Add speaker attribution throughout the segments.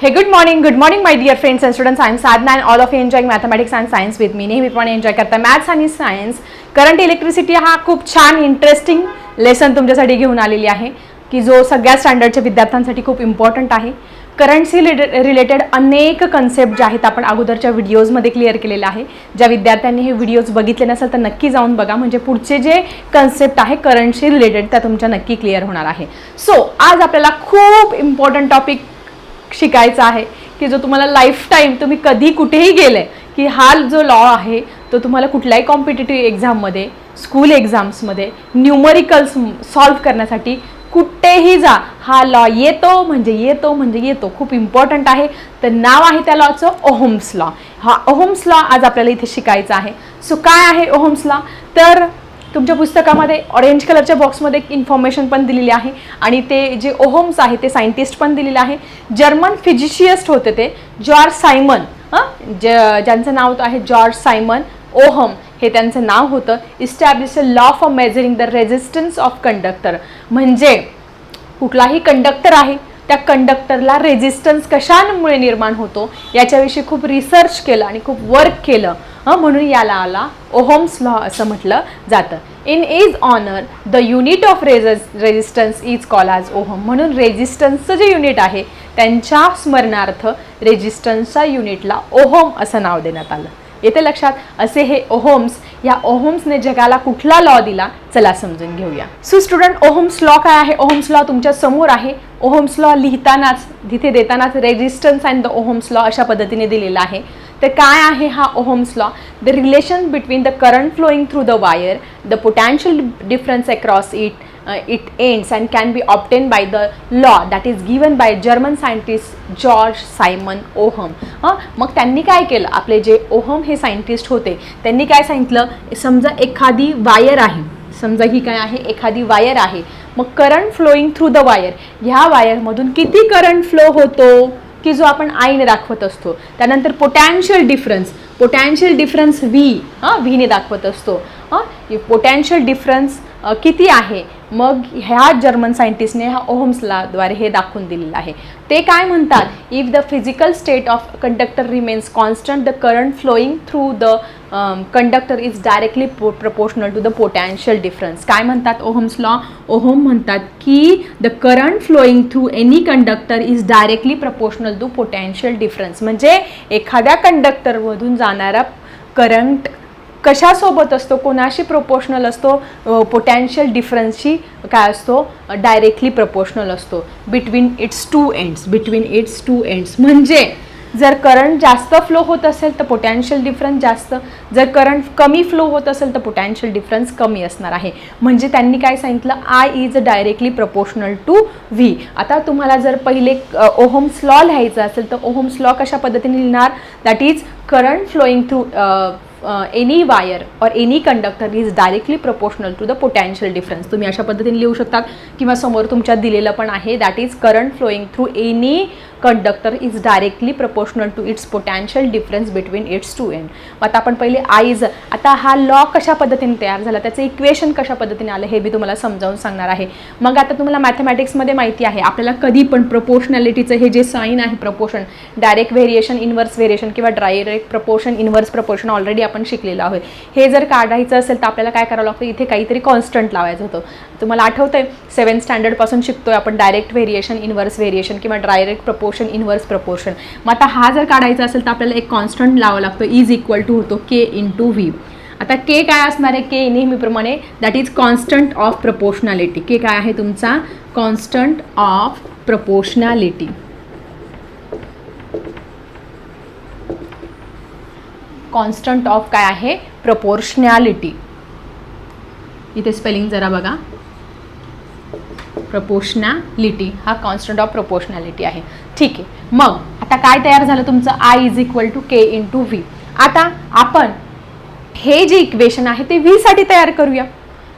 Speaker 1: Hey good morning good morning my dear friends and students I am Sadhna and all of you mathematics and science with me नेहमीप्रमाणे enjoy करता maths आणि science current electricity हा खूप छान interesting lesson तुमच्यासाठी घेऊन आलेली आहे की जो सगळ्या स्टँडर्डच्या विद्यार्थ्यांसाठी खूप इम्पॉर्टंट आहे. करंटशी रिलेटेड अनेक कन्सेप्ट जे आहेत आपण अगोदरच्या व्हिडिओजमध्ये क्लिअर केलेलं आहे. ज्या विद्यार्थ्यांनी हे व्हिडिओज बघितले नसेल तर नक्की जाऊन बघा. म्हणजे पुढचे जे कन्सेप्ट आहे करंटशी रिलेटेड त्या तुमच्या नक्की क्लिअर होणार आहे. सो आज आपल्याला खूप इम्पॉर्टंट टॉपिक शिकायचा आहे की जो तुम्हाला लाईफ टाईम तुम्ही कधी कुठेही गेले की हा जो लॉ आहे तो तुम्हाला कुठल्याही कॉम्पिटेटिव्ह एक्झाममध्ये स्कूल एक्झाम्समध्ये न्यूमरिकल्स सॉल्व्ह करण्यासाठी कुठेही जा हा लॉ येतो म्हणजे येतो म्हणजे येतो. खूप इम्पॉर्टंट आहे. तर नाव आहे त्या लॉचं ओहोम्स लॉ हा ओहोम्स लॉ आज आपल्याला इथे शिकायचा आहे. सो काय आहे ओहोम्स लॉ तर तुमच्या पुस्तकामध्ये ऑरेंज कलरच्या बॉक्समध्ये एक इन्फॉर्मेशन पण दिलेली आहे आणि ते जे ओहोम्स आहे ते सायंटिस्ट पण दिलेले आहे. जर्मन फिजिशियस्ट होते ते जॉर्ज सायमन हं? ज ज्यांचं नाव आहे जॉर्ज सायमन ओहम हे त्यांचं नाव होतं. Establish a law for measuring the resistance of conductor म्हणजे कुठलाही कंडक्टर आहे त्या कंडक्टरला रेझिस्टन्स कशांमुळे निर्माण होतो याच्याविषयी खूप रिसर्च केलं आणि खूप वर्क केलं. हं म्हणून याला आला ओहोम्स लॉ असं म्हटलं जातं. In his honour the unit of res resistance is call as ohm म्हणून रेजिस्टन्सचं जे युनिट आहे त्यांच्या स्मरणार्थ रेजिस्टन्सच्या युनिटला ओहोम असं नाव देण्यात आलं. येते लक्षात? असे हे ओहोम्स या ओहोम्सने जगाला कुठला लॉ दिला? चला समजून घेऊया. सो स्टुडंट ओहोम्स लॉ काय आहे? ओहोम्स लॉ तुमच्यासमोर आहे. ओहोम्स लॉ लिहितानाच तिथे देतानाच resistance and the Ohm's law अशा पद्धतीने दिलेला आहे. तर काय आहे हा Ohm's law the relation between the current flowing through the wire the potential difference across it it ends and can be obtained by the law that is given by German scientist George Simon Ohm हां मग त्यांनी काय केलं? आपले जे Ohm हे scientist होते त्यांनी काय सांगितलं? समजा एखादी वायर आहे समजा ही काय आहे? एखादी वायर आहे. मग current flowing through the wire ह्या वायरमधून किती करंट फ्लो होतो? की जो आपण आईने दाखवत असतो. त्यानंतर potential difference potential difference V हां व्हीने दाखवत असतो. हां पोटॅन्शियल डिफरन्स किती आहे? मग ह्या जर्मन सायंटिस्टने ह्या ओहोम्सलाद्वारे हे दाखवून दिलेलं आहे. ते काय म्हणतात? If the physical state of conductor remains constant the current flowing through the conductor is directly proportional to the potential difference काय म्हणतात ओहम्स लॉ ओहोम म्हणतात की the current flowing through any conductor is directly proportional to potential difference म्हणजे एखाद्या कंडक्टरमधून जाणारा current कशासोबत असतो कोणाशी प्रोपोर्शनल असतो पोटॅन्शियल डिफरन्सशी काय असतो? डायरेक्टली प्रपोर्शनल असतो. Between its two ends between its two ends म्हणजे जर करंट जास्त फ्लो होत असेल तर पोटॅन्शियल डिफरन्स जास्त. जर करंट कमी फ्लो होत असेल तर पोटॅन्शियल डिफरन्स कमी असणार आहे. म्हणजे त्यांनी काय सांगितलं? I is directly proportional to V आता तुम्हाला जर पहिले ओहोम्स लॉ लिहायचं असेल तर ओहोम्स लॉ कशा पद्धतीने लिहिणार? That is current flowing through any wire और any conductor is directly proportional to the potential difference तुम्ही अशा पद्धतीने लिहू शकता किंवा समोर तुमच्यात दिलेलं पण आहे. That is current flowing through any conductor is directly proportional to its potential difference between its two end आता आपण पहिले आईज आता हा लॉ कशा पद्धतीने तयार झाला? त्याचं इक्वेशन कशा पद्धतीने आलं हे मी तुम्हाला समजावून सांगणार आहे. मग आता तुम्हाला मॅथमॅटिक्समध्ये माहिती आहे. आपल्याला कधी पण प्रपोर्शनॅलिटीचं हे जे साईन आहे proportion direct variation inverse variation किंवा direct proportion inverse proportion already आपण शिकलेलो आहोत. हे जर काढायचं असेल तर आपल्याला काय करावं लागतं? इथे काहीतरी कॉन्स्टंट लावायचं होतं. तुम्हाला आठवतंय? सेवन स्टँडर्डपासून शिकतोय आपण डायरेक्ट व्हेरिएशन इन्व्हर्स व्हेरिएशन किंवा डायरेक्ट प्रपोर्शन इन्व्हर्स प्रपोर्शन मग आता हा जर काढायचा असेल तर आपल्याला एक कॉन्स्टंट लावा लागतो. इज इक्वल टू होतो के इन टू व्ही आता के काय असणार आहे? के नेहमीप्रमाणे that is constant of proportionality K काय आहे तुमचा? Constant of proportionality constant of काय आहे? प्रपोर्शनॅलिटी इथे स्पेलिंग जरा बघा. प्रपोर्शनॅलिटी हा कॉन्स्टंट ऑफ प्रपोर्शनॅलिटी आहे. ठीक आहे. मग आता काय तयार झालं तुमचं? I is equal to K into V आता आपण हे जे इक्वेशन आहे ते व्हीसाठी तयार करूया.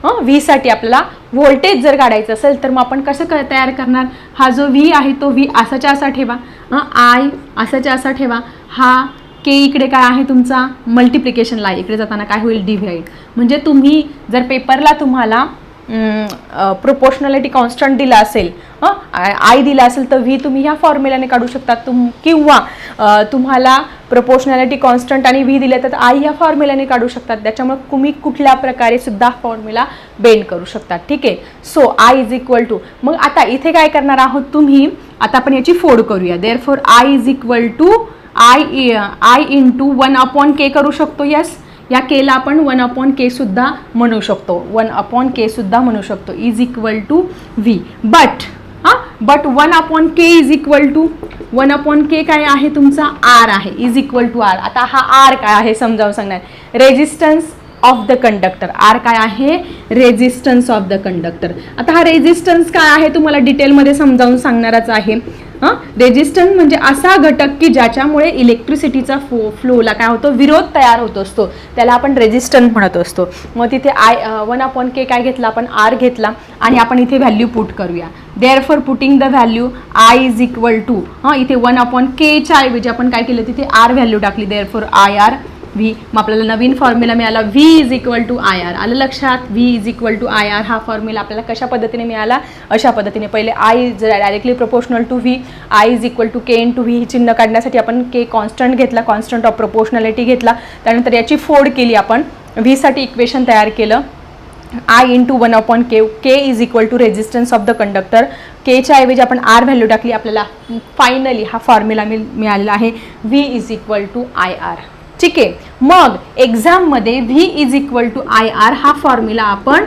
Speaker 1: हं? व्हीसाठी आपल्याला व्होल्टेज जर काढायचं असेल तर मग आपण कसं क तयार करणार? हा जो व्ही आहे तो व्ही असाच्या असा ठेवा. हं? आय असाच्या असा ठेवा. हा के इकडे काय आहे तुमचा? मल्टिप्लिकेशनला इकडे जाताना काय होईल? डिव्हाइड म्हणजे तुम्ही जर पेपरला तुम्हाला प्रोपोर्शनॅलिटी कॉन्स्टंट दिला असेल आय दिला असेल तर व्ही तुम्ही ह्या फॉर्म्युलाने काढू शकता तुम किंवा तुम्हाला प्रोपोर्शनॅलिटी कॉन्स्टंट आणि व्ही दिले तर आय ह्या फॉर्म्युलाने काढू शकतात. त्याच्यामुळे तुम्ही कुठल्या प्रकारे सुद्धा फॉर्म्युला बेंड करू शकतात. ठीक आहे? So I is equal to मग आता इथे काय करणार आहोत तुम्ही? आता आपण याची फोड करूया. Therefore I is equal to I I into one upon K करू शकतो. यस या केला आपण वन अपॉन के सुद्धा म्हणू शकतो. वन अपॉन के सुद्धा म्हणू शकतो. Is equal to V but हां? But one upon K is equal to one upon K काय आहे तुमचा? आर आहे. इज इक्वल टू आर आता हा आर काय आहे समजावून सांगणार. Resistance of the conductor R काय आहे? रेजिस्टन्स ऑफ द कंडक्टर आता हा रेजिस्टन्स काय आहे तुम्हाला डिटेलमध्ये समजावून सांगणारच आहे. हां? रेजिस्टन्स म्हणजे असा घटक की ज्याच्यामुळे इलेक्ट्रिसिटीचा फो फ्लोला काय होतो? विरोध तयार होत असतो. त्याला आपण रेजिस्टन्स म्हणत असतो. मग तिथे आय वन अपॉन के काय घेतला? आपण आर घेतला. आणि आपण इथे व्हॅल्यू पुट करूया. Therefore putting the value I is equal to हां? इथे वन अपॉन केच्या ऐवजी आपण काय केलं? तिथे आर व्हॅल्यू टाकली. Therefore I R V मग आपल्याला नवीन फॉर्म्युला मिळाला. V is equal to I R आलं लक्षात? V is equal to I R हा फॉर्म्युला आपल्याला कशा पद्धतीने मिळाला? अशा पद्धतीने. पहिले I is directly proportional to V I is equal to K into V ही चिन्ह काढण्यासाठी आपण के कॉन्स्टंट घेतला कॉन्स्टंट ऑफ प्रोपोर्शनॅलिटी घेतला. त्यानंतर याची फोड केली आपण. व्हीसाठी इक्वेशन तयार केलं. I into one upon K K is equal to resistance of the conductor केच्या ऐवजी आपण आर व्हॅल्यू टाकली. आपल्याला फायनली हा फॉर्म्युला मिळालेला आहे. V is equal to I R ठीक आहे. मग एक्झाममध्ये V is equal to I R हा फॉर्म्युला आपण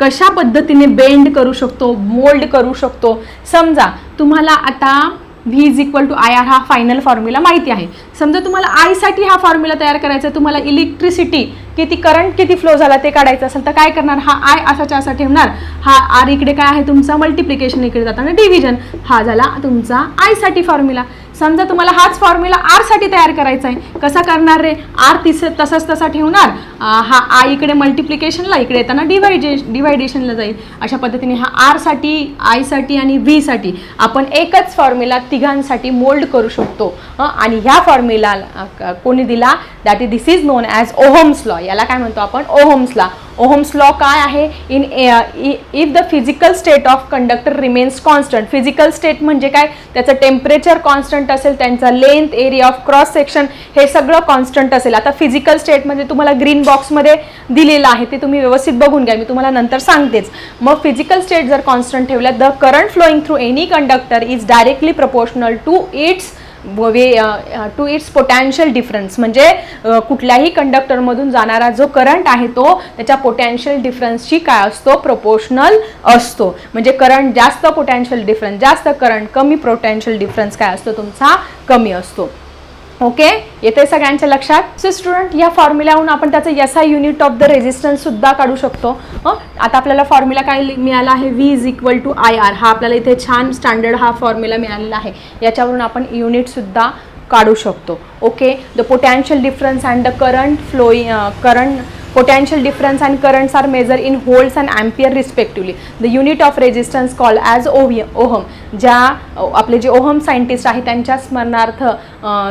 Speaker 1: कशा पद्धतीने बेंड करू शकतो मोल्ड करू शकतो? समजा तुम्हाला आता V is equal to I R हा फायनल फॉर्म्युला माहिती आहे. समजा तुम्हाला आयसाठी हा फॉर्म्युला तयार करायचा आहे तुम्हाला इलेक्ट्रिसिटी किती करंट किती फ्लो झाला ते काढायचं असेल तर काय करणार? हा आय असाच्या असा ठेवणार. हा आर इकडे काय आहे? तुमचा मल्टिप्लिकेशन इकडे जाताना डिव्हिजन हा झाला तुमचा आयसाठी फॉर्म्युला समजा तुम्हाला हाच फॉर्म्युला आरसाठी तयार करायचा आहे. कसा करणार रे? आर तिस तसाच तसा ठेवणार. हा आय इकडे मल्टिप्लिकेशनला इकडे येताना डिवायडे डिवायडेशनला जाईल. अशा पद्धतीने हा आरसाठी आयसाठी आणि व्हीसाठी आपण एकच फॉर्म्युला तिघांसाठी मोल्ड करू शकतो. हं, आणि ह्या फॉर्म्युला कोणी दिला? That is this is known as Ohm's law याला काय म्हणतो आपण? ओहोम्स लॉ ओहम्स लॉ काय आहे? In if the physical state of conductor remains constant physical state म्हणजे काय? त्याचं टेम्परेचर कॉन्स्टंट असेल त्यांचा length area of cross section हे सगळं कॉन्स्टंट असेल. आता फिजिकल स्टेट म्हणजे तुम्हाला ग्रीन बॉक्समध्ये दिलेलं आहे ते तुम्ही व्यवस्थित बघून घ्या मी तुम्हाला नंतर सांगतेच. मग फिजिकल स्टेट जर कॉन्स्टंट ठेवलं the current flowing through any conductor is directly proportional to its way to its potential difference म्हणजे कुठल्याही कंडक्टरमधून जाणारा जो करंट आहे तो त्याच्या पोटॅन्शियल डिफरन्सची काय असतो? प्रोपोर्शनल असतो. म्हणजे करंट जास्त पोटॅन्शियल डिफरन्स जास्त करंट कमी पोटॅन्शियल डिफरन्स काय असतो? तुमचा कमी असतो. ओके येते सगळ्यांच्या लक्षात? सो स्टुडंट या फॉर्म्युल्याहून आपण त्याचं S I unit of the resistance सुद्धा काढू शकतो. हं? आता आपल्याला फॉर्म्युला काय मिळाला आहे? V is equal to I R हा आपल्याला इथे छान स्टँडर्ड हा फॉर्म्युला मिळालेला आहे. याच्यावरून आपण युनिटसुद्धा काढू शकतो. Okay the potential difference and the current flowing current potential difference and currents are measured in volts and ampere respectively. The unit of resistance called as ohm ज्या आपले जे ओहम सायंटिस्ट आहे त्यांच्या स्मरणार्थ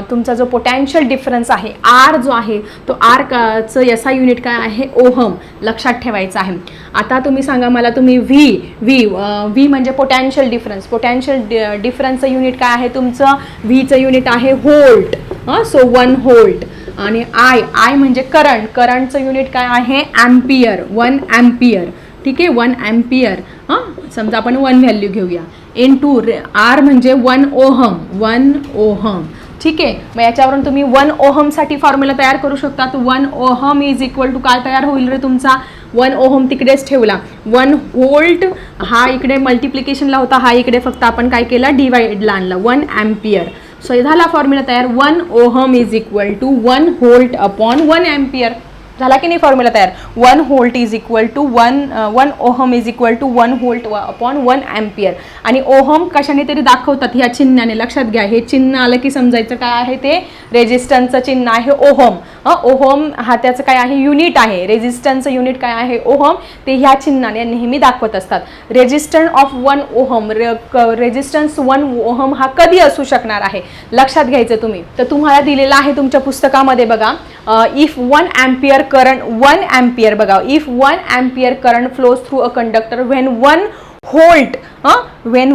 Speaker 1: तुमचा जो पोटॅन्शियल डिफरन्स आहे R जो आहे तो आर काचं यसा युनिट काय आहे? ओहम लक्षात ठेवायचं आहे. आता तुम्ही सांगा मला तुम्ही व्ही व्ही व्ही म्हणजे पोटॅन्शियल डिफरन्स पोटॅन्शियल डिफरन्सचं युनिट काय आहे? तुमचं व्हीचं युनिट आहे होल्ट हां सो वन होल्ट आणि आय आय म्हणजे करंट करंटचं युनिट काय आहे? ॲम्पियर वन ॲम्पियर ठीक आहे? वन ॲम्पियर हां? समजा आपण वन व्हॅल्यू घेऊया. इन टू आर म्हणजे वन ओहम वन ओहम ठीक आहे? मग याच्यावरून तुम्ही वन ओहमसाठी फॉर्म्युला तयार करू शकता one ohm is equal to काय तयार होईल रे तुमचा? वन ओहम तिकडेच ठेवला. वन व्होल्ट हा इकडे मल्टिप्लिकेशनला होता. हा इकडे फक्त आपण काय केला? डिवाइडला आणला. वन ॲम्पियर सो झाला फॉर्म्युला तयार one ohm is equal to one volt upon one ampere झाला की नाही फॉर्म्युला तयार? One volt is equal to one one ohm is equal to one volt upon one ampere आणि ohm कशाने तरी दाखवतात ह्या चिन्हाने? लक्षात घ्या हे चिन्ह आलं की समजायचं काय आहे ते? रेजिस्टन्सचं चिन्ह आहे ओहम ओहम हा त्याचं काय आहे? युनिट आहे. रेजिस्टन्सचं युनिट काय आहे? ओहम ते ह्या चिन्हाने नेहमी दाखवत असतात. Resistance of one ohm resistance one ohm हा कधी असू शकणार आहे? लक्षात घ्यायचं तुम्ही. तर तुम्हाला दिलेला आहे तुमच्या पुस्तकामध्ये बघा. If one ampere current one ampere बघा if one ampere current flows through a conductor when one volt हां? When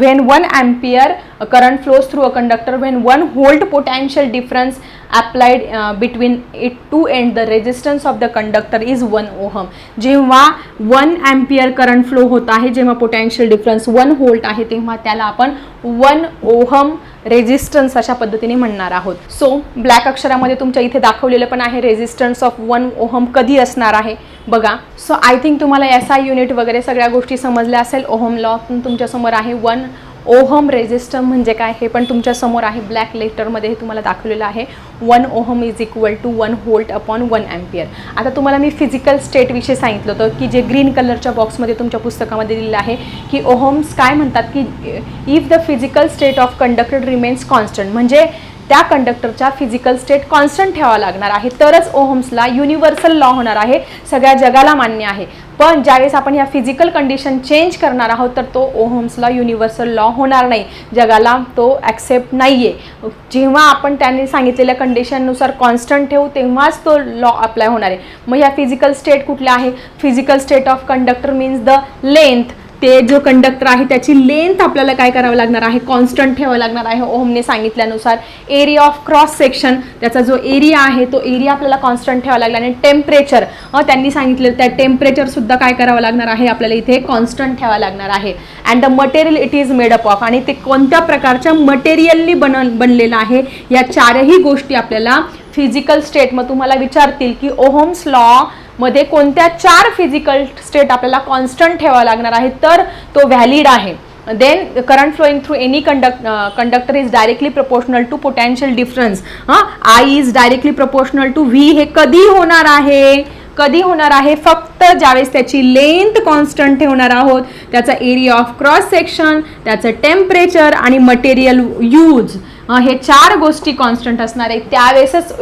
Speaker 1: when one ampere current flows through a conductor when one volt potential difference applied between it two end the resistance of the conductor is one ohm जेव्हा one ampere current flow होत आहे जेव्हा potential difference one volt आहे तेव्हा त्याला आपण one ohm resistance अशा पद्धतीने म्हणणार आहोत. सो ब्लॅक अक्षरामध्ये तुमच्या इथे दाखवलेलं पण आहे रेजिस्टन्स ऑफ वन ओहम कधी असणार आहे? बघा. सो आय थिंक तुम्हाला एस आय युनिट वगैरे सगळ्या गोष्टी समजल्या असेल. ओहम लॉ पण तुमच्यासमोर आहे. वन ओहम रेझिस्टर म्हणजे काय? हे पण तुमच्यासमोर आहे. ब्लॅक लेटरमध्ये हे तुम्हाला दाखवलेलं आहे. One ohm is equal to one volt upon one ampere आता तुम्हाला मी फिजिकल स्टेटविषयी सांगितलं होतं की जे ग्रीन कलरच्या बॉक्समध्ये तुमच्या पुस्तकामध्ये दिलेलं आहे की ओहम्स काय म्हणतात की if the physical state of conductor remains constant म्हणजे त्या कंडक्टरच्या फिजिकल स्टेट कॉन्स्टंट ठेवावा लागणार आहे. तरच ओहम्सला युनिव्हर्सल लॉ होणार आहे. सगळ्या जगाला मान्य आहे. पण ज्यावेळेस आपण या फिजिकल कंडिशन चेंज करणार आहोत तर तो ओहम्सला युनिव्हर्सल लॉ होणार नाही. जगाला तो ॲक्सेप्ट नाही आहे जेव्हा आपण त्यांनी सांगितलेल्या कंडिशननुसार कॉन्स्टंट ठेवू तेव्हाच तो लॉ अप्लाय होणार आहे. मग या फिजिकल स्टेट कुठल्या आहे? Physical state of conductor means the length ते जो कंडक्टर आहे त्याची लेंथ आपल्याला काय करावं लागणार आहे? कॉन्स्टंट ठेवावं लागणार आहे ओमने सांगितल्यानुसार. एरिया ऑफ क्रॉस सेक्शन त्याचा जो एरिया आहे तो एरिया आपल्याला कॉन्स्टंट ठेवावा लागला. आणि टेम्परेचर त्यांनी सांगितलं त्या टेम्परेचरसुद्धा काय करावं लागणार आहे? आपल्याला इथे कॉन्स्टंट ठेवावं लागणार आहे. And the material it is made up of आणि ते कोणत्या प्रकारच्या मटेरियलनी बन बनलेलं आहे? या चारही गोष्टी आपल्याला फिजिकल स्टेट मग तुम्हाला विचारतील की ओहोम्स लॉ मध्ये कोणत्या चार फिजिकल स्टेट आपल्याला कॉन्स्टंट ठेवावा लागणार आहे तर तो व्हॅलिड आहे. Then current flowing through any conduct conductor is directly proportional to potential difference हां I is directly proportional to V हे कधी होणार आहे? कधी होणार आहे? फक्त ज्यावेळेस त्याची लेंथ कॉन्स्टंट ठेवणार आहोत त्याचा एरिया ऑफ क्रॉस सेक्शन त्याचं टेम्परेचर आणि मटेरियल यूज हे चार गोष्टी कॉन्स्टंट असणार आहे त्यावेळेसच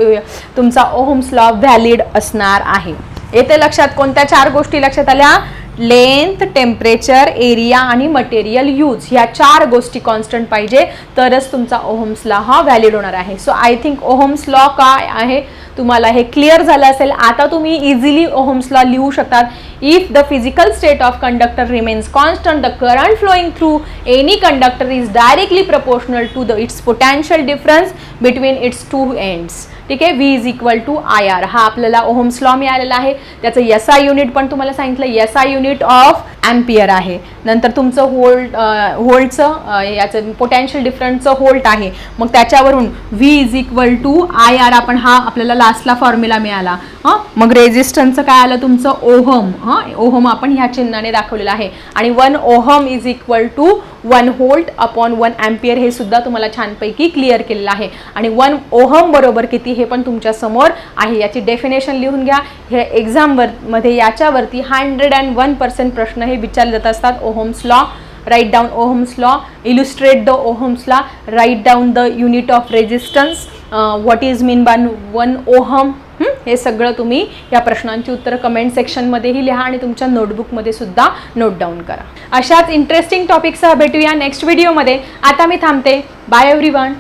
Speaker 1: तुमचा ओहोम्स लॉ व्हॅलिड असणार आहे. येते लक्षात कोणत्या चार गोष्टी लक्षात आल्या? लेंथ टेम्परेचर एरिया आणि मटेरियल यूज ह्या चार गोष्टी कॉन्स्टंट पाहिजे तरच तुमचा ओहोम्स लॉ हा व्हॅलिड होणार आहे. So I think Ohm's law काय आहे? तुम्हाला हे क्लिअर झालं असेल. आता तुम्ही इझिली ओहोम्स लॉ लिहू शकतात. If the physical state of conductor remains constant the current flowing through any conductor is directly proportional to the its potential difference between its two ends ठीक आहे? V is equal to I R हा आपल्याला Ohm's law मिळालेला आहे. त्याचं S I unit पण तुम्हाला सांगितलं. S I unit of ampere आहे. नंतर तुमचं होल्ट होल्टचं याचं पोटॅन्शियल डिफरंटचं होल्ट आहे. मग त्याच्यावरून V is equal to I R आपण हा आपल्याला लास्टला फॉर्म्युला मिळाला. हां? मग रेझिस्टन्सचं काय आलं तुमचं? ओहम हां? ओहम आपण ह्या चिन्हाने दाखवलेलं आहे. आणि one ohm is equal to one volt upon one ampere हे सुद्धा तुम्हाला छानपैकी क्लिअर केलेलं आहे. आणि वन ओहम बरोबर किती हे पण तुमच्यासमोर आहे. याची डेफिनेशन लिहून घ्या. हे एक्झामवर मध्ये याच्यावरती हंड्रेड अँड वन पर्सेंट प्रश्न हे विचारले जात असतात. Ohm's law write down Ohm's law illustrate the Ohm's law write down the unit of resistance what is mean by one ohm हे सगळं तुम्ही या प्रश्नांची उत्तरं कमेंट सेक्शनमध्येही लिहा आणि तुमच्या नोटबुकमध्ये सुद्धा नोट डाऊन करा. अशाच इंटरेस्टिंग टॉपिकसह भेटूया नेक्स्ट व्हिडिओमध्ये आता मी थांबते. Bye every one